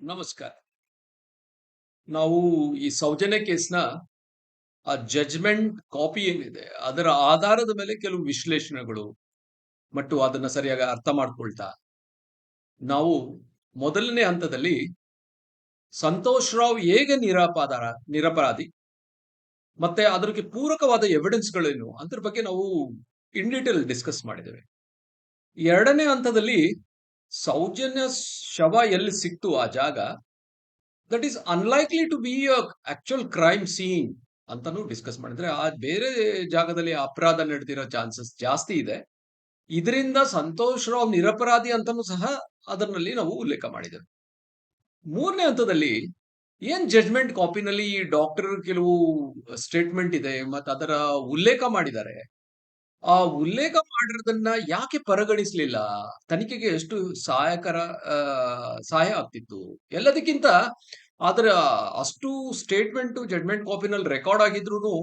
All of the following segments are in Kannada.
ನಮಸ್ಕಾರ. ನಾವು ಈ ಸೌಜನ್ಯ ಕೇಸ್ನ ಆ ಜಡ್ಜ್ಮೆಂಟ್ ಕಾಪಿ ಏನಿದೆ, ಅದರ ಆಧಾರದ ಮೇಲೆ ಕೆಲವು ವಿಶ್ಲೇಷಣೆಗಳು ಮತ್ತು ಅದನ್ನ ಸರಿಯಾಗಿ ಅರ್ಥ ಮಾಡ್ಕೊಳ್ತಾ, ನಾವು ಮೊದಲನೇ ಹಂತದಲ್ಲಿ ಸಂತೋಷ್ ರಾವ್ ಹೇಗೆ ನಿರಪಾದಾರ, ನಿರಪರಾಧಿ, ಮತ್ತೆ ಅದಕ್ಕೆ ಪೂರಕವಾದ ಎವಿಡೆನ್ಸ್ಗಳೇನು ಅದ್ರ ಬಗ್ಗೆ ನಾವು ಇನ್ ಡೀಟೇಲ್ ಡಿಸ್ಕಸ್ ಮಾಡಿದ್ದೇವೆ. ಎರಡನೇ ಹಂತದಲ್ಲಿ ಸೌಜನ್ಯ ಶವ ಎಲ್ಲಿ ಸಿಕ್ತು ಆ ಜಾಗ? That is unlikely to be actual crime scene ಅಂತಾನು ಡಿಸ್ಕಸ್ ಮಾಡಿದ್ರೆ, ಆ ಬೇರೆ ಜಾಗದಲ್ಲಿ ಅಪರಾಧ ನಡೆದಿರೋ ಚಾನ್ಸಸ್ ಜಾಸ್ತಿ ಇದೆ. ಇದರಿಂದ ಸಂತೋಷ್ ರಾವ್ ನಿರಪರಾಧಿ ಅಂತಾನು ಸಹ ಅದರಲ್ಲಿ ನಾವು ಉಲ್ಲೇಖ ಮಾಡಿದ್ದೇವೆ. ಮೂರನೇ ಹಂತದಲ್ಲಿ ಏನ್ ಜಡ್ಜ್ಮೆಂಟ್ ಕಾಪಿನಲ್ಲಿ ಈ ಡಾಕ್ಟರ್ ಕೆಲವು ಸ್ಟೇಟ್ಮೆಂಟ್ ಇದೆ, ಮತ್ತೆ ಅದರ ಉಲ್ಲೇಖ ಮಾಡಿದ್ದಾರೆ? ಆ ಉಲ್ಲೇಖ ಮಾಡಿರೋದನ್ನ ಯಾಕೆ ಪರಿಗಣಿಸ್ಲಿಲ್ಲ? ತನಿಖೆಗೆ ಎಷ್ಟು ಸಹಾಯಕರ ಆ, ಸಹಾಯ ಆಗ್ತಿತ್ತು? ಎಲ್ಲದಕ್ಕಿಂತ ಅದರ ಅಷ್ಟು ಸ್ಟೇಟ್ಮೆಂಟ್ ಜಡ್ಮೆಂಟ್ ಕಾಪಿನಲ್ಲಿ ರೆಕಾರ್ಡ್ ಆಗಿದ್ರು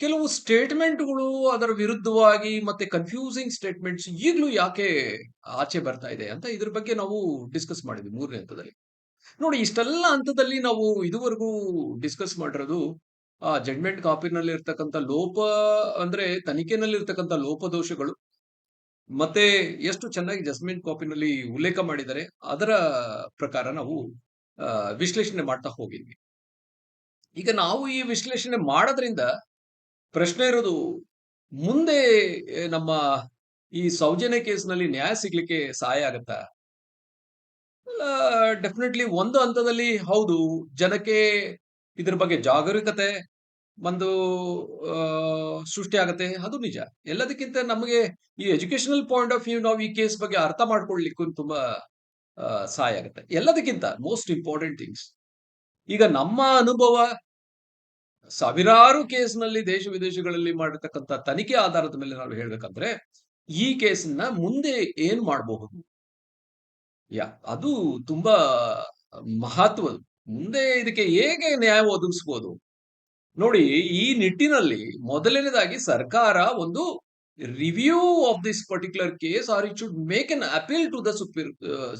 ಕೆಲವು ಸ್ಟೇಟ್ಮೆಂಟ್ಗಳು ಅದರ ವಿರುದ್ಧವಾಗಿ ಮತ್ತೆ ಕನ್ಫ್ಯೂಸಿಂಗ್ ಸ್ಟೇಟ್ಮೆಂಟ್ಸ್ ಈಗಲೂ ಯಾಕೆ ಆಚೆ ಬರ್ತಾ ಇದೆ ಅಂತ ಇದ್ರ ಬಗ್ಗೆ ನಾವು ಡಿಸ್ಕಸ್ ಮಾಡಿದ್ವಿ ಮೂರನೇ ಹಂತದಲ್ಲಿ. ನೋಡಿ ಇಷ್ಟೆಲ್ಲ ಹಂತದಲ್ಲಿ ನಾವು ಇದುವರೆಗೂ ಡಿಸ್ಕಸ್ ಮಾಡಿರೋದು ಆ ಜಡ್ಮೆಂಟ್ ಕಾಪಿನಲ್ಲಿ ಇರ್ತಕ್ಕಂಥ ಲೋಪ ಅಂದ್ರೆ ತನಿಖೆನಲ್ಲಿ ಇರ್ತಕ್ಕಂಥ ಲೋಪದೋಷಗಳು ಮತ್ತೆ ಎಷ್ಟು ಚೆನ್ನಾಗಿ ಜಸ್ಮೆಂಟ್ ಕಾಪಿನಲ್ಲಿ ಉಲ್ಲೇಖ ಮಾಡಿದರೆ ಅದರ ಪ್ರಕಾರ ನಾವು ವಿಶ್ಲೇಷಣೆ ಮಾಡ್ತಾ ಹೋಗಿದ್ವಿ. ಈಗ ನಾವು ಈ ವಿಶ್ಲೇಷಣೆ ಮಾಡೋದ್ರಿಂದ ಪ್ರಶ್ನೆ ಇರೋದು, ಮುಂದೆ ನಮ್ಮ ಈ ಸೌಜನ್ಯ ಕೇಸ್ನಲ್ಲಿ ನ್ಯಾಯ ಸಿಗ್ಲಿಕ್ಕೆ ಸಹಾಯ ಆಗತ್ತಾ? ಡೆಫಿನೆಟ್ಲಿ ಒಂದು ಹಂತದಲ್ಲಿ ಹೌದು, ಜನಕ್ಕೆ ಇದ್ರ ಬಗ್ಗೆ ಜಾಗರೂಕತೆ ಒಂದು ಸೃಷ್ಟಿ ಆಗತ್ತೆ, ಅದು ನಿಜ. ಎಲ್ಲದಕ್ಕಿಂತ ನಮಗೆ ಈ ಎಜುಕೇಶನಲ್ ಪಾಯಿಂಟ್ ಆಫ್ ವ್ಯೂ ನಾವು ಈ ಕೇಸ್ ಬಗ್ಗೆ ಅರ್ಥ ಮಾಡ್ಕೊಳ್ಲಿಕ್ಕೂ ತುಂಬಾ ಸಹಾಯ ಆಗುತ್ತೆ. ಎಲ್ಲದಕ್ಕಿಂತ ಮೋಸ್ಟ್ ಇಂಪಾರ್ಟೆಂಟ್ ಥಿಂಗ್ಸ್. ಈಗ ನಮ್ಮ ಅನುಭವ ಸಾವಿರಾರು ಕೇಸ್ನಲ್ಲಿ ದೇಶ ವಿದೇಶಗಳಲ್ಲಿ ಮಾಡಿರ್ತಕ್ಕಂಥ ತನಿಖೆ ಆಧಾರದ ಮೇಲೆ ನಾವು ಹೇಳ್ಬೇಕಂದ್ರೆ, ಈ ಕೇಸನ್ನ ಮುಂದೆ ಏನ್ ಮಾಡಬಹುದು ಯಾ, ಅದು ತುಂಬಾ ಮಹತ್ವದ್ದು ಮುಂದೆ ಇದಕ್ಕೆ ಹೇಗೆ ನ್ಯಾಯ ಒದಗಿಸ್ಬೋದು? ನೋಡಿ, ಈ ನಿಟ್ಟಿನಲ್ಲಿ ಮೊದಲನೇದಾಗಿ ಸರ್ಕಾರ ಒಂದು review of this particular case or it should make an appeal to the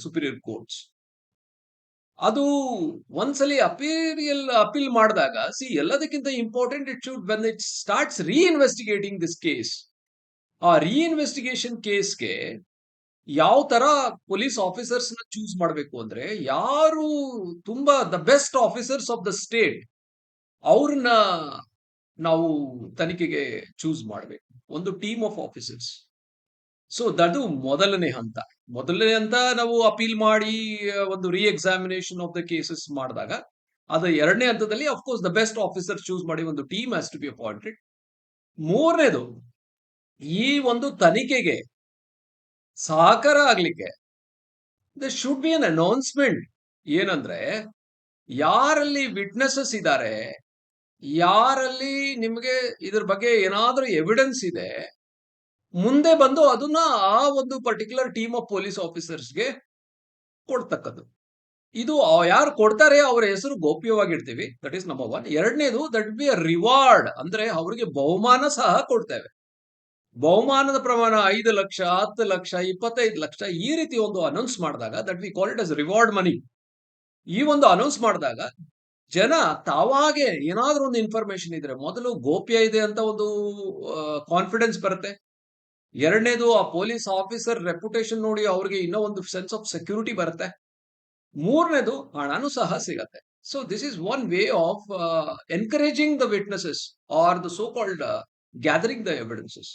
superior courts ಅದು ಒಂದ್ಸಲಿ ಅಪೀರಿಯಲ್ ಅಪೀಲ್ ಮಾಡಿದಾಗ ಸಿ ಎಲ್ಲದಕ್ಕಿಂತ important it should when it starts reinvestigating this case ಆ ರೀಇನ್ವೆಸ್ಟಿಗೇಷನ್ ಕೇಸ್ಗೆ ಯಾವ ತರ ಪೊಲೀಸ್ ಆಫೀಸರ್ಸ್ನ ಚೂಸ್ ಮಾಡಬೇಕು ಅಂದ್ರೆ ಯಾರು ತುಂಬಾ the best officers of the state ಅವ್ರನ್ನ ನಾವು ತನಿಖೆಗೆ ಚೂಸ್ ಮಾಡಬೇಕು. ಒಂದು ಟೀಮ್ ಆಫ್ ಆಫೀಸರ್ಸ್ ಸೊ ಅದು ಮೊದಲನೇ ಹಂತ. ಮೊದಲನೇ ಹಂತ ನಾವು ಅಪೀಲ್ ಮಾಡಿ ಒಂದು ರೀ ಎಕ್ಸಾಮಿನೇಷನ್ ಆಫ್ ದ ಕೇಸಸ್ ಮಾಡಿದಾಗ, ಅದು ಎರಡನೇ ಹಂತದಲ್ಲಿ of course the best officer choose ಮಾಡಿ ಒಂದು team has to be appointed ಮೂರನೇದು, ಈ ಒಂದು ತನಿಖೆಗೆ ಸಹಕಾರ ಆಗ್ಲಿಕ್ಕೆ. There should be an announcement ಏನಂದ್ರೆ, ಯಾರಲ್ಲಿ ವಿಟ್ನೆಸಸ್ ಇದ್ದಾರೆ ಯಾರಲ್ಲಿ ನಿಮಗೆ ಇದ್ರ ಬಗ್ಗೆ ಏನಾದ್ರೂ ಎವಿಡೆನ್ಸ್ ಇದೆ, ಮುಂದೆ ಬಂದು ಅದನ್ನ ಆ ಒಂದು ಪರ್ಟಿಕ್ಯುಲರ್ ಟೀಮ್ ಆಫ್ ಪೊಲೀಸ್ ಆಫೀಸರ್ಸ್ಗೆ ಕೊಡ್ತಕ್ಕದ್ದು. ಇದು ಯಾರು ಕೊಡ್ತಾರೆ ಅವರ ಹೆಸರು ಗೌಪ್ಯವಾಗಿಡ್ತೀವಿ. ದಟ್ ಈಸ್ ನಂಬರ್ ಒನ್ ಎರಡನೇದು ದಟ್ ಬಿ ಅ ರಿವಾರ್ಡ್ ಅಂದ್ರೆ ಅವರಿಗೆ ಬಹುಮಾನ ಸಹ ಕೊಡ್ತೇವೆ. ಬಹುಮಾನದ ಪ್ರಮಾಣ ಐದು ಲಕ್ಷ, ಹತ್ತು ಲಕ್ಷ, ಇಪ್ಪತ್ತೈದು ಲಕ್ಷ ಈ ರೀತಿ ಒಂದು ಅನೌನ್ಸ್ ಮಾಡಿದಾಗ that we call it as reward money ಈ ಒಂದು ಅನೌನ್ಸ್ ಮಾಡಿದಾಗ ಜನ ತಾವಾಗೆ ಏನಾದ್ರೂ ಒಂದು ಇನ್ಫಾರ್ಮೇಶನ್ ಇದ್ರೆ ಮೊದಲು ಗೋಪ್ಯ ಇದೆ ಅಂತ ಒಂದು ಕಾನ್ಫಿಡೆನ್ಸ್ ಬರುತ್ತೆ. ಎರಡನೇದು ಆ ಪೊಲೀಸ್ ಆಫೀಸರ್ ರೆಪ್ಯುಟೇಷನ್ ನೋಡಿ ಅವ್ರಿಗೆ ಇನ್ನೂ ಒಂದು ಸೆನ್ಸ್ ಆಫ್ ಸೆಕ್ಯೂರಿಟಿ ಬರುತ್ತೆ. ಮೂರನೇದು ಹಣನೂ ಸಹ ಸಿಗತ್ತೆ. So this is one way of encouraging the witnesses or the so called gathering the evidences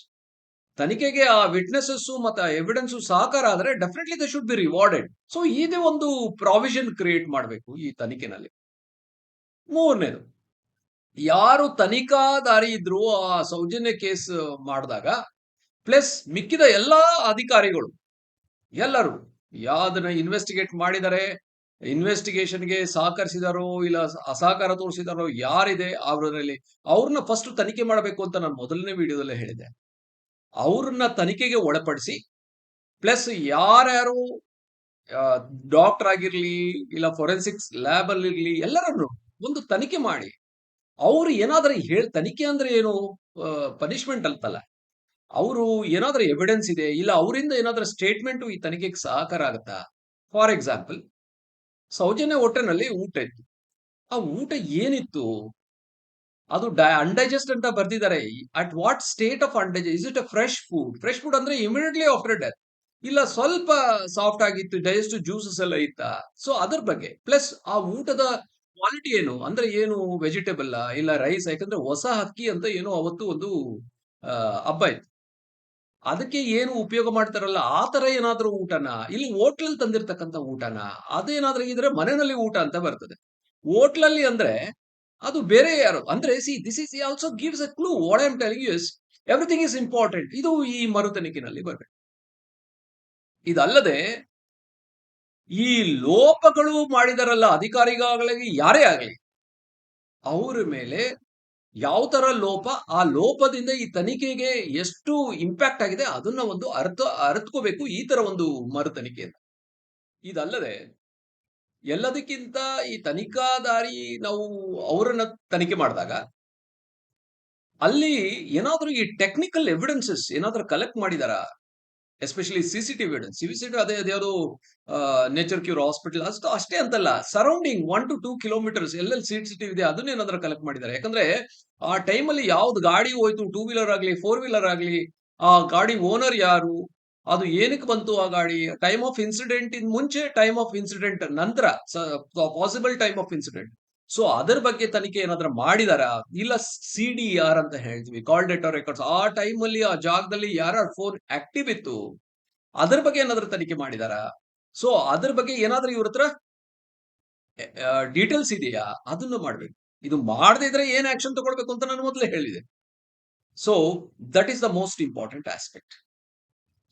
ತನಿಖೆಗೆ ಆ ವಿಟ್ನೆಸಸ್ ಮತ್ತೆ ಎವಿಡೆನ್ಸ್ ಸಹಕಾರ ಆದ್ರೆ definitely there should be rewarded so ಇದೇ ಒಂದು ಪ್ರಾವಿಷನ್ ಕ್ರಿಯೇಟ್ ಮಾಡಬೇಕು ಈ ತನಿಖೆನಲ್ಲಿ. ಮೂರನೇದು, ಯಾರು ತನಿಖಾದಾರಿ ಇದ್ರು ಆ ಸೌಜನ್ಯ ಕೇಸ್ ಮಾಡಿದಾಗ ಪ್ಲಸ್ ಮಿಕ್ಕಿದ ಎಲ್ಲಾ ಅಧಿಕಾರಿಗಳು, ಎಲ್ಲರೂ, ಯಾವ್ದನ್ನ ಇನ್ವೆಸ್ಟಿಗೇಟ್ ಮಾಡಿದರೆ ಇನ್ವೆಸ್ಟಿಗೇಷನ್ಗೆ ಸಹಕರಿಸಿದಾರೋ ಇಲ್ಲ ಅಸಹಕಾರ ತೋರಿಸಿದಾರೋ, ಯಾರಿದೆ ಅವರಲ್ಲಿ ಅವ್ರನ್ನ ಫಸ್ಟ್ ತನಿಖೆ ಮಾಡಬೇಕು ಅಂತ ನಾನು ಮೊದಲನೇ ವಿಡಿಯೋದಲ್ಲೇ ಹೇಳಿದೆ ಅವ್ರನ್ನ ತನಿಖೆಗೆ ಒಳಪಡಿಸಿ, ಪ್ಲಸ್ ಯಾರ್ಯಾರು ಡಾಕ್ಟರ್ ಆಗಿರ್ಲಿ ಇಲ್ಲ ಫೊರೆನ್ಸಿಕ್ಸ್ ಲ್ಯಾಬ್ ಅಲ್ಲಿ ಇರ್ಲಿ ಎಲ್ಲರನ್ನು ಒಂದು ತನಿಖೆ ಮಾಡಿ ಅವ್ರು ಏನಾದ್ರೂ ಹೇಳ್, ತನಿಖೆ ಅಂದ್ರೆ ಏನು ಪನಿಷ್ಮೆಂಟ್ ಅಂತಲ್ಲ ಅವರು ಏನಾದ್ರೂ ಎವಿಡೆನ್ಸ್ ಇದೆ, ಇಲ್ಲ ಅವರಿಂದ ಏನಾದ್ರೂ ಸ್ಟೇಟ್ಮೆಂಟ್ ಈ ತನಿಖೆಗೆ ಸಹಕಾರ ಆಗುತ್ತಾ ಫಾರ್ ಎಕ್ಸಾಂಪಲ್ ಸೌಜನ್ಯ ಹೋಟೆಲ್‌ನಲ್ಲಿ ಊಟ ಇತ್ತು. ಆ ಊಟ ಏನಿತ್ತು? ಅದು ಡೈ ಅನ್‌ಡೈಜೆಸ್ಟ್ ಅಂತ ಬರ್ತಿದ್ದಾರೆ at what state of undigest is it a fresh food? Fresh food ಅಂದ್ರೆ ಇಮಿಡಿಯೇಟ್ಲಿ ಆಫ್ಟರ್ ಡೆತ್. ಇಲ್ಲ ಸ್ವಲ್ಪ ಸಾಫ್ಟ್ ಆಗಿತ್ತು, ಡೈಜೆಸ್ಟ್ ಜ್ಯೂಸಸ್ ಎಲ್ಲ ಇತ್ತ ಸೊ ಅದರ ಬಗ್ಗೆ. ಪ್ಲಸ್ ಆ ಊಟದ ಕ್ವಾಲಿಟಿ ಏನು? ಅಂದ್ರೆ ಏನು ವೆಜಿಟೇಬಲ್ ಇಲ್ಲ ರೈಸ್ ಯಾಕಂದ್ರೆ ಹೊಸ ಹಕ್ಕಿ ಅಂತ ಏನೋ ಅವತ್ತು ಒಂದು ಹಬ್ಬ ಇತ್ತು. ಅದಕ್ಕೆ ಏನು ಉಪಯೋಗ ಮಾಡ್ತಾರಲ್ಲ ಆ ತರ ಏನಾದ್ರೂ ಊಟನ ಇಲ್ಲಿ ಹೋಟ್ಲಲ್ಲಿ ತಂದಿರ್ತಕ್ಕಂಥ ಊಟನ ಅದೇನಾದ್ರೂ ಇದ್ರೆ ಮನೆಯಲ್ಲಿ ಊಟ ಅಂತ ಬರ್ತದೆ. ಹೋಟ್ಲಲ್ಲಿ ಅಂದ್ರೆ ಅದು ಬೇರೆ ಯಾರು ಅಂದ್ರೆ see this is also gives a clue what I am telling you is everything is important. ಇದು ಈ ಮರುತನಿಕಿನಲ್ಲಿ ಬರಬೇಕು. ಇದಲ್ಲದೆ, ಈ ಲೋಪಗಳು ಮಾಡಿದರಲ್ಲ ಅಧಿಕಾರಿಗಳಾಗಲಿ, ಯಾರೇ ಆಗಲಿ, ಅವರ ಮೇಲೆ ಯಾವ ತರ ಲೋಪ, ಆ ಲೋಪದಿಂದ ಈ ತನಿಖೆಗೆ ಎಷ್ಟು ಇಂಪ್ಯಾಕ್ಟ್ ಆಗಿದೆ, ಅದನ್ನ ಒಂದು ಅರ್ಥ ಅರ್ಥಕೋಬೇಕು ಈ ತರ ಒಂದು ಮರು ತನಿಖೆಯಿಂದ ಇದಲ್ಲದೆ ಎಲ್ಲದಕ್ಕಿಂತ ಈ ತನಿಖಾದಾರಿ ನಾವು ಅವರನ್ನ ತನಿಖೆ ಮಾಡಿದಾಗ, ಅಲ್ಲಿ ಏನಾದ್ರೂ ಈ ಟೆಕ್ನಿಕಲ್ ಎವಿಡೆನ್ಸಸ್ ಏನಾದ್ರೂ ಕಲೆಕ್ಟ್ ಮಾಡಿದಾರ? ಎಸ್ಪೆಷಲಿ ಸಿಸಿಟಿವಿ ಎವಿಡೆನ್ಸ್ ಸಿಸಿಟಿವಿ ಅದೇ ಅದ್ಯಾವುದು ನೇಚರ್ ಕ್ಯೂರ್ ಹಾಸ್ಪಿಟಲ್ ಅಷ್ಟು ಅಷ್ಟೇ ಅಂತಲ್ಲ surrounding one to two kilometres ಎಲ್ಲೆಲ್ಲಿ ಸಿಸಿಟಿವಿ ಇದೆ ಅದನ್ನ ಏನಾದ್ರೂ ಕಲೆಕ್ಟ್ ಮಾಡಿದ್ದಾರೆ ಯಾಕಂದ್ರೆ ಆ ಟೈಮಲ್ಲಿ ಯಾವ್ದು ಗಾಡಿ ಹೋಯ್ತು ಟೂ ವೀಲರ್ ಆಗ್ಲಿ ಫೋರ್ ವೀಲರ್ ಆಗ್ಲಿ, ಆ ಗಾಡಿ ಓನರ್ ಯಾರು? ಅದು ಏನಕ್ಕೆ ಬಂತು ಆ ಗಾಡಿ? ಟೈಮ್ ಆಫ್ ಇನ್ಸಿಡೆಂಟ್ ಇನ್ ಮುಂಚೆ ಟೈಮ್ ಆಫ್ ಇನ್ಸಿಡೆಂಟ್ ನಂತರ possible time of incident so ಅದರ ಬಗ್ಗೆ ತನಿಖೆ ಏನಾದ್ರೂ ಮಾಡಿದಾರಾ? ಇಲ್ಲ ಸಿ ಡಿ ಆರ್ ಅಂತ ಹೇಳ್ತೀವಿ ಕಾಲ್ ಡೇಟಾ ರೆಕಾರ್ಡ್ಸ್ ಆ ಟೈಮ್ ಅಲ್ಲಿ, ಆ ಜಾಗದಲ್ಲಿ ಯಾರ ಫೋನ್ ಆಕ್ಟಿವ್ ಇತ್ತು, ಅದರ ಬಗ್ಗೆ ಏನಾದ್ರೂ ತನಿಖೆ ಮಾಡಿದಾರಾ? ಸೊ ಅದ್ರ ಬಗ್ಗೆ ಏನಾದ್ರೂ ಇವ್ರ ಹತ್ರ ಡೀಟೇಲ್ಸ್ ಇದೆಯಾ? ಅದನ್ನು ಮಾಡ್ಬೇಕು. ಇದು ಮಾಡದೇ ಇದ್ರೆ ಏನ್ ಆಕ್ಷನ್ ತಗೊಳ್ಬೇಕು ಅಂತ ನಾನು ಮೊದಲೇ ಹೇಳಿದೆ. So that is the most important aspect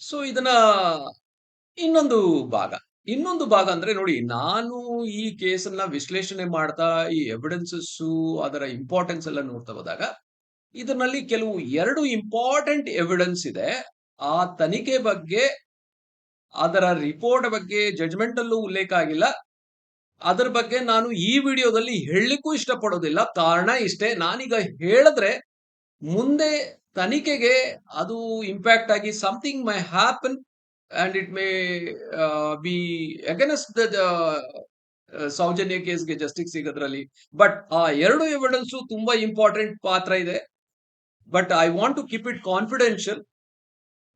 so ಇದನ್ನ ಇನ್ನೊಂದು ಭಾಗ. ಇನ್ನೊಂದು ಭಾಗ ಅಂದ್ರೆ ನೋಡಿ, ನಾನು ಈ ಕೇಸನ್ನ ವಿಶ್ಲೇಷಣೆ ಮಾಡ್ತಾ, ಈ ಎವಿಡೆನ್ಸಸ್ ಅದರ ಇಂಪಾರ್ಟೆನ್ಸ್ ಎಲ್ಲ ನೋಡ್ತಾ ಹೋದಾಗ, ಇದರಲ್ಲಿ ಕೆಲವು ಎರಡು ಇಂಪಾರ್ಟೆಂಟ್ ಎವಿಡೆನ್ಸ್ ಇದೆ. ಆ ತನಿಖೆ ಬಗ್ಗೆ, ಅದರ ರಿಪೋರ್ಟ್ ಬಗ್ಗೆ ಜಡ್ಜ್ಮೆಂಟ್ ಅಲ್ಲೂ ಉಲ್ಲೇಖ ಆಗಿಲ್ಲ. ಅದರ ಬಗ್ಗೆ ನಾನು ಈ ವಿಡಿಯೋದಲ್ಲಿ ಹೇಳಲಿಕ್ಕೂ ಇಷ್ಟಪಡೋದಿಲ್ಲ. ಕಾರಣ ಇಷ್ಟೇ, ನಾನೀಗ ಹೇಳಿದ್ರೆ ಮುಂದೆ ತನಿಖೆಗೆ ಅದು ಇಂಪ್ಯಾಕ್ಟ್ ಆಗಿ something might happen and it may be against the Soujanya ಕೇಸ್ಗೆ justice ಸಿಗೋದ್ರಲ್ಲಿ. ಬಟ್ ಆ ಎರಡು ಎವಿಡೆನ್ಸು ತುಂಬಾ ಇಂಪಾರ್ಟೆಂಟ್ ಪಾತ್ರ ಇದೆ. But I want to keep it confidential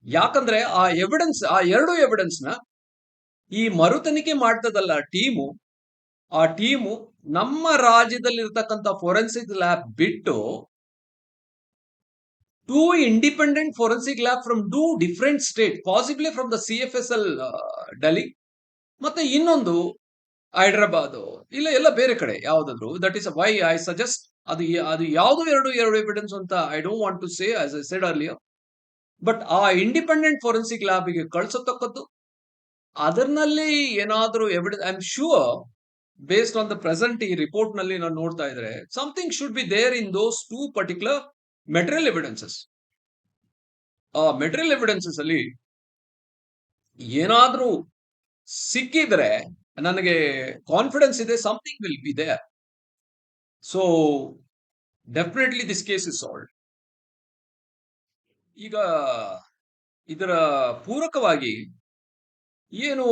ಯಾಕಂದ್ರೆ ಆ ಎವಿಡೆನ್ಸ್ ಆ ಎರಡು ಎವಿಡೆನ್ಸ್ನ ಈ ಮರು ತನಿಖೆ ಮಾಡ್ತದಲ್ಲ ಟೀಮು ಆ ಟೀಮು ನಮ್ಮ ರಾಜ್ಯದಲ್ಲಿರ್ತಕ್ಕಂಥ ಫೋರೆನ್ಸಿಕ್ ಲ್ಯಾಬ್ ಬಿಟ್ಟು two independent forensic lab from two different state possibly from the CFSL uh, Delhi. ಮತ್ತೆ ಇನ್ನೊಂದು ಹೈದ್ರಾಬಾದ್ ಇಲ್ಲ ಎಲ್ಲ ಬೇರೆ ಕಡೆ ಯಾವ್ದಾದ್ರು that is why I suggest ಅದು ಅದು ಯಾವ್ದು ಎರಡು ಎರಡು ಎವಿಡೆನ್ಸ್ ಅಂತ I don't want to say I said earlier but ಆ ಇಂಡಿಪೆಂಡೆಂಟ್ ಫೋರೆನ್ಸಿಕ್ ಲ್ಯಾಬಿಗೆ ಕಳಿಸತಕ್ಕದ್ದು ಅದರಲ್ಲಿ ಏನಾದರೂ evidence I am sure based on the present ಈ ರಿಪೋರ್ಟ್ನಲ್ಲಿ ನಾನು ನೋಡ್ತಾ ಇದ್ರೆ something should be there in those two particular material evidences ಆ ಮೆಟೀರಿಯಲ್ ಎವಿಡೆನ್ಸಸ್ ಅಲ್ಲಿ ಏನಾದ್ರೂ ಸಿಕ್ಕಿದ್ರೆ ನನಗೆ ಕಾನ್ಫಿಡೆನ್ಸ್ ಇದೆ something will be there so definitely this case is solve ಈಗ ಇದರ ಪೂರಕವಾಗಿ ಏನು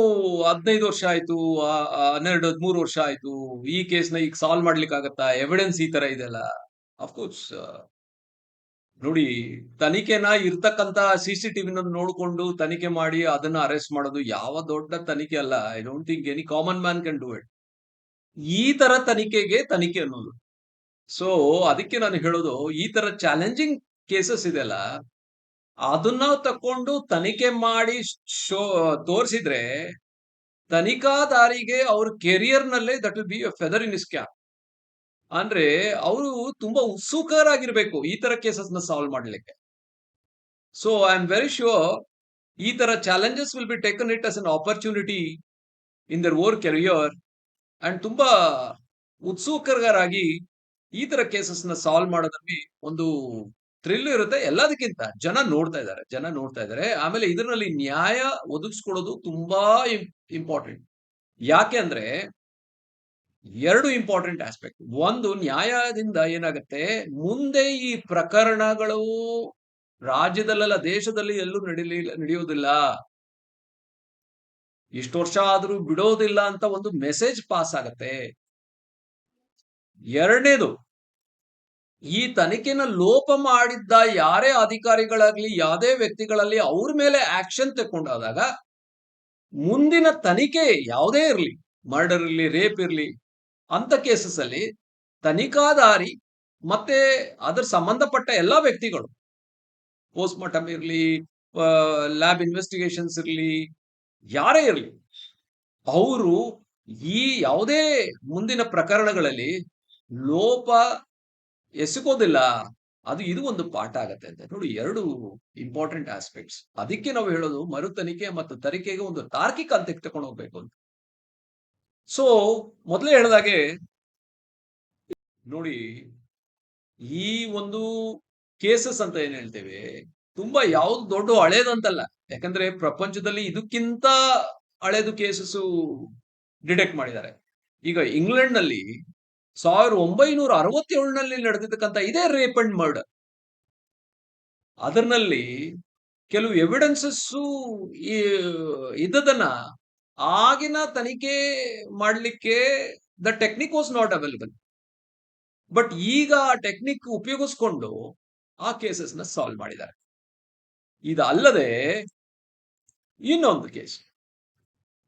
ಹದಿನೈದು ವರ್ಷ ಆಯ್ತು ಹನ್ನೆರಡು, ಹದಿಮೂರು ವರ್ಷ ಆಯ್ತು, ಈ ಕೇಸ್ನ ಈಗ ಸಾಲ್ವ್ ಮಾಡ್ಲಿಕ್ಕೆ ಆಗತ್ತಾ ಎವಿಡೆನ್ಸ್ ಈ ತರ ಇದೆಲ್ಲ ಅಫ್ಕೋರ್ಸ್ ನೋಡಿ, ತನಿಖೆನ ಇರ್ತಕ್ಕಂತ ಸಿ ಸಿ ಟಿವಿನ ನೋಡ್ಕೊಂಡು ತನಿಖೆ ಮಾಡಿ ಅದನ್ನ ಅರೆಸ್ಟ್ ಮಾಡೋದು ಯಾವ ದೊಡ್ಡ ತನಿಖೆ ಅಲ್ಲ. I don't think any common man can do it ಈ ತರ ತನಿಖೆಗೆ ತನಿಖೆ ಅನ್ನೋದು. ಸೊ ಅದಕ್ಕೆ ನಾನು ಹೇಳೋದು, ಈ ತರ ಚಾಲೆಂಜಿಂಗ್ ಕೇಸಸ್ ಇದೆಲ್ಲ ಅದನ್ನ ತಕೊಂಡು ತನಿಖೆ ಮಾಡಿ ಶೋ, ತೋರಿಸಿದ್ರೆ ತನಿಖಾದಾರಿಗೆ ಅವ್ರ ಕೆರಿಯರ್ ನಲ್ಲೇ that will be feather in is cap ಅಂದ್ರೆ ಅವರು ತುಂಬಾ ಉತ್ಸುಕರಾಗಿರ್ಬೇಕು ಈ ತರ ಕೇಸಸ್ನ ಸಾಲ್ವ್ ಮಾಡ್ಲಿಕ್ಕೆ. So I am very sure ಈ ತರ challenges will be taken it as an opportunity in their or career and ತುಂಬಾ ಉತ್ಸುಕರಾಗಿ ಈ ತರ ಕೇಸಸ್ನ ಸಾಲ್ವ್ ಮಾಡೋದ್ರಲ್ಲಿ ಒಂದು ಥ್ರಿಲ್ ಇರುತ್ತೆ ಎಲ್ಲದಕ್ಕಿಂತ. ಜನ ನೋಡ್ತಾ ಇದ್ದಾರೆ, ಜನ ನೋಡ್ತಾ ಇದ್ದಾರೆ. ಆಮೇಲೆ ಇದರಲ್ಲಿ ನ್ಯಾಯ ಒದಗಿಸ್ಕೊಡೋದು ತುಂಬಾ ಇಂಪಾರ್ಟೆಂಟ್ ಯಾಕೆ ಅಂದ್ರೆ ಎರಡು ಇಂಪಾರ್ಟೆಂಟ್ ಆಸ್ಪೆಕ್ಟ್ ಒಂದು, ನ್ಯಾಯದಿಂದ ಏನಾಗುತ್ತೆ? ಮುಂದೆ ಈ ಪ್ರಕರಣಗಳು ರಾಜ್ಯದಲ್ಲೆಲ್ಲ ದೇಶದಲ್ಲಿ ಎಲ್ಲೂ ನಡೀಲಿ ನಡೆಯೋದಿಲ್ಲ ಇಷ್ಟು ವರ್ಷ ಆದ್ರೂ ಬಿಡೋದಿಲ್ಲ ಅಂತ ಒಂದು ಮೆಸೇಜ್ ಪಾಸ್ ಆಗತ್ತೆ. ಎರಡನೇದು, ಈ ತನಿಖೆನ ಲೋಪ ಮಾಡಿದ್ದ ಯಾರೇ ಅಧಿಕಾರಿಗಳಾಗ್ಲಿ, ಯಾವುದೇ ವ್ಯಕ್ತಿಗಳಲ್ಲಿ ಅವ್ರ ಮೇಲೆ ಆಕ್ಷನ್ ತಕೊಂಡಾದಾಗ ಮುಂದಿನ ತನಿಖೆ ಯಾವುದೇ ಇರಲಿ ಮರ್ಡರ್ ಇರಲಿ ರೇಪ್ ಇರಲಿ ಅಂತ ಕೇಸಸ್ ಅಲ್ಲಿ ತನಿಖಾದಾರಿ ಮತ್ತೆ ಅದರ ಸಂಬಂಧಪಟ್ಟ ಎಲ್ಲಾ ವ್ಯಕ್ತಿಗಳು ಪೋಸ್ಟ್ ಮಾರ್ಟಮ್ ಇರಲಿ ಲ್ಯಾಬ್ ಇನ್ವೆಸ್ಟಿಗೇಷನ್ಸ್ ಇರಲಿ, ಯಾರೇ ಇರಲಿ, ಅವರು ಈ ಯಾವುದೇ ಮುಂದಿನ ಪ್ರಕರಣಗಳಲ್ಲಿ ಲೋಪ ಎಸಗೋದಿಲ್ಲ ಅದು, ಇದು ಒಂದು ಪಾಠ ಆಗತ್ತೆ ಅಂತ. ನೋಡಿ, ಎರಡು ಇಂಪಾರ್ಟೆಂಟ್ ಆಸ್ಪೆಕ್ಟ್ಸ್ ಅದಕ್ಕೆ ನಾವು ಹೇಳೋದು ಮರು ತನಿಖೆ ಮತ್ತು ತನಿಖೆಗೆ ಒಂದು ತಾರ್ಕಿಕ ಹಂತಕ್ಕೆ ತಗೊಂಡು ಹೋಗ್ಬೇಕು ಅಂತ. ಸೊ ಮೊದಲೇ ಹೇಳಿದಾಗೆ, ನೋಡಿ, ಈ ಒಂದು ಕೇಸಸ್ ಅಂತ ಏನ್ ಹೇಳ್ತೇವೆ, ತುಂಬಾ ಯಾವ್ದು ದೊಡ್ಡ ಹಳೇದಂತಲ್ಲ. ಯಾಕಂದ್ರೆ ಪ್ರಪಂಚದಲ್ಲಿ ಇದಕ್ಕಿಂತ ಹಳೇದು ಕೇಸಸ್ ಡಿಟೆಕ್ಟ್ ಮಾಡಿದ್ದಾರೆ. ಈಗ ಇಂಗ್ಲೆಂಡ್ನಲ್ಲಿ ಸಾವಿರದ ಒಂಬೈನೂರ ಅರವತ್ತೇಳನಲ್ಲಿ ನಡೆದಿರ್ತಕ್ಕಂಥ ಇದೇ ರೇಪ್ ಅಂಡ್ ಮರ್ಡರ್ ಅದರಲ್ಲಿ ಕೆಲವು ಎವಿಡೆನ್ಸಸ್ ಇದ್ದದನ್ನ ಆಗಿನ ತನಿಖೆ ಮಾಡಲಿಕ್ಕೆ the technique was not available but ಈಗ ಆ ಟೆಕ್ನಿಕ್ ಉಪಯೋಗಿಸ್ಕೊಂಡು ಆ ಕೇಸಸ್ನ ಸಾಲ್ವ್ ಮಾಡಿದ್ದಾರೆ. ಇದಲ್ಲದೆ ಇನ್ನೊಂದು ಕೇಸ್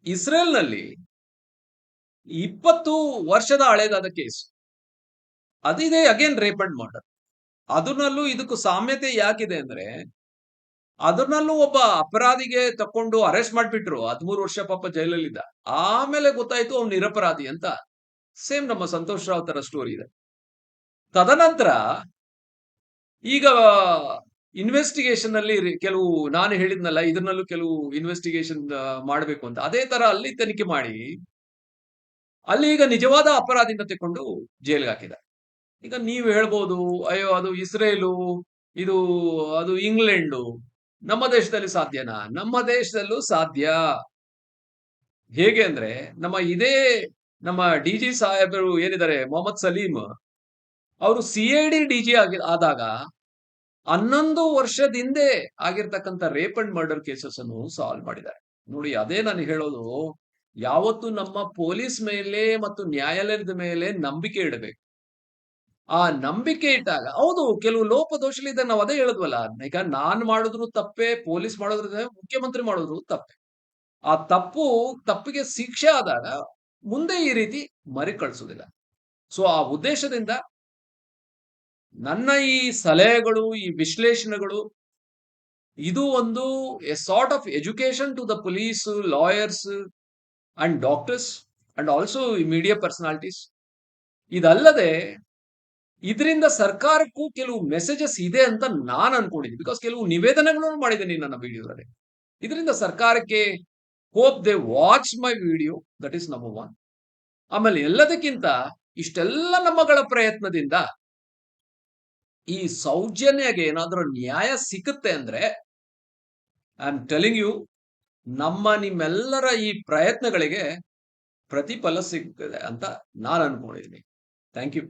ಇಸ್ರೇಲ್ನಲ್ಲಿ ಇಪ್ಪತ್ತು ವರ್ಷದ ಹಳೆಯದಾದ ಕೇಸ್ ಅದಿದೆ again rape and and murder ಅದನ್ನಲ್ಲೂ ಇದಕ್ಕೂ ಸಾಮ್ಯತೆ ಯಾಕಿದೆ ಅಂದ್ರೆ ಅದನ್ನಲ್ಲೂ ಒಬ್ಬ ಅಪರಾಧಿಗೆ ತಕೊಂಡು ಅರೆಸ್ಟ್ ಮಾಡ್ಬಿಟ್ರು. ಹದಿಮೂರು ವರ್ಷ ಪಾಪ ಜೈಲಲ್ಲಿದ್ದ. ಆಮೇಲೆ ಗೊತ್ತಾಯ್ತು ಅವ್ನು ನಿರಪರಾಧಿ ಅಂತ. ಸೇಮ್ ನಮ್ಮ ಸಂತೋಷ್ ರಾವ್ ತರ ಸ್ಟೋರಿ ಇದೆ. ತದನಂತರ ಈಗ ಇನ್ವೆಸ್ಟಿಗೇಷನ್ ಅಲ್ಲಿ ಕೆಲವು ನಾನು ಹೇಳಿದ್ನಲ್ಲ, ಇದ್ರಲ್ಲೂ ಕೆಲವು ಇನ್ವೆಸ್ಟಿಗೇಷನ್ ಮಾಡಬೇಕು ಅಂತ. ಅದೇ ತರ ಅಲ್ಲಿ ತನಿಖೆ ಮಾಡಿ, ಅಲ್ಲಿ ಈಗ ನಿಜವಾದ ಅಪರಾಧಿನ ತಕೊಂಡು ಜೈಲ್ಗೆ ಹಾಕಿದ. ಈಗ ನೀವು ಹೇಳ್ಬೋದು, ಅಯ್ಯೋ ಅದು ಇಸ್ರೇಲು, ಇದು, ಅದು ಇಂಗ್ಲೆಂಡು ನಮ್ಮ ದೇಶದಲ್ಲಿ ಸಾಧ್ಯನಾ? ನಮ್ಮ ದೇಶದಲ್ಲೂ ಸಾಧ್ಯ. ಹೇಗೆ ಅಂದ್ರೆ, ನಮ್ಮ ಇದೇ ನಮ್ಮ ಡಿ ಜಿ ಸಾಹೇಬರು ಏನಿದ್ದಾರೆ, ಮೊಹಮ್ಮದ್ ಸಲೀಮ್, ಅವರು C I D D G ಆಗಿ, ಆದಾಗ ಹನ್ನೊಂದು ವರ್ಷದಿಂದ ಆಗಿರ್ತಕ್ಕಂಥ ರೇಪ್ ಅಂಡ್ ಮರ್ಡರ್ ಕೇಸಸ್ ಅನ್ನು ಸಾಲ್ವ್ ಮಾಡಿದ್ದಾರೆ. ನೋಡಿ, ಅದೇ ನಾನು ಹೇಳೋದು, ಯಾವತ್ತು ನಮ್ಮ ಪೊಲೀಸ್ ಮೇಲೆ ಮತ್ತು ನ್ಯಾಯಾಲಯದ ಮೇಲೆ ನಂಬಿಕೆ ಇಡಬೇಕು. ಆ ನಂಬಿಕೆ ಇಟ್ಟಾಗ ಹೌದು, ಕೆಲವು ಲೋಪ ಲೋಪದೋಷಗಳಿದ್ದಾಗ ನಾವು ಅದೇ ಹೇಳಿದ್ವಲ್ಲ. ಈಗ ನಾನ್ ಮಾಡಿದ್ರು ತಪ್ಪೆ, ಪೊಲೀಸ್ ಮಾಡಿದ್ರು ಮುಖ್ಯಮಂತ್ರಿ ಮಾಡಿದ್ರು ತಪ್ಪೆ. ಆ ತಪ್ಪು ತಪ್ಪಿಗೆ ಶಿಕ್ಷೆ ಆದಾಗ ಮುಂದೆ ಈ ರೀತಿ ಮರಿ ಕಳಿಸೋದಿಲ್ಲ ಸೊ ಆ ಉದ್ದೇಶದಿಂದ ನನ್ನ ಈ ಸಲಹೆಗಳು, ಈ ವಿಶ್ಲೇಷಣೆಗಳು, ಇದು ಒಂದು a sort of education to the police, lawyers and doctors and also media personalities. ಇದಲ್ಲದೆ ಇದರಿಂದ ಸರ್ಕಾರಕ್ಕೂ ಕೆಲವು ಮೆಸೇಜಸ್ ಇದೆ ಅಂತ ನಾನು ಅನ್ಕೊಂಡಿದ್ದೀನಿ. ಬಿಕಾಸ್ ಕೆಲವು ನಿವೇದನೆಗಳನ್ನು ಮಾಡಿದ್ದೀನಿ ನನ್ನ ವಿಡಿಯೋದಲ್ಲಿ ಇದರಿಂದ ಸರ್ಕಾರಕ್ಕೆ hope they watch my video that is number one ಆಮೇಲೆ ಎಲ್ಲದಕ್ಕಿಂತ ಇಷ್ಟೆಲ್ಲ ನಮ್ಮಗಳ ಪ್ರಯತ್ನದಿಂದ ಈ ಸೌಜನ್ಯಗೆ ಏನಾದರೂ ನ್ಯಾಯ ಸಿಕ್ಕುತ್ತೆ ಅಂದ್ರೆ ಐ ಆಮ್ ಟೆಲಿಂಗ್ ಯು ನಮ್ಮ ನಿಮ್ಮೆಲ್ಲರ ಈ ಪ್ರಯತ್ನಗಳಿಗೆ ಪ್ರತಿಫಲ ಸಿಗ್ತದೆ ಅಂತ ನಾನು ಅನ್ಕೊಂಡಿದ್ದೀನಿ. Thank you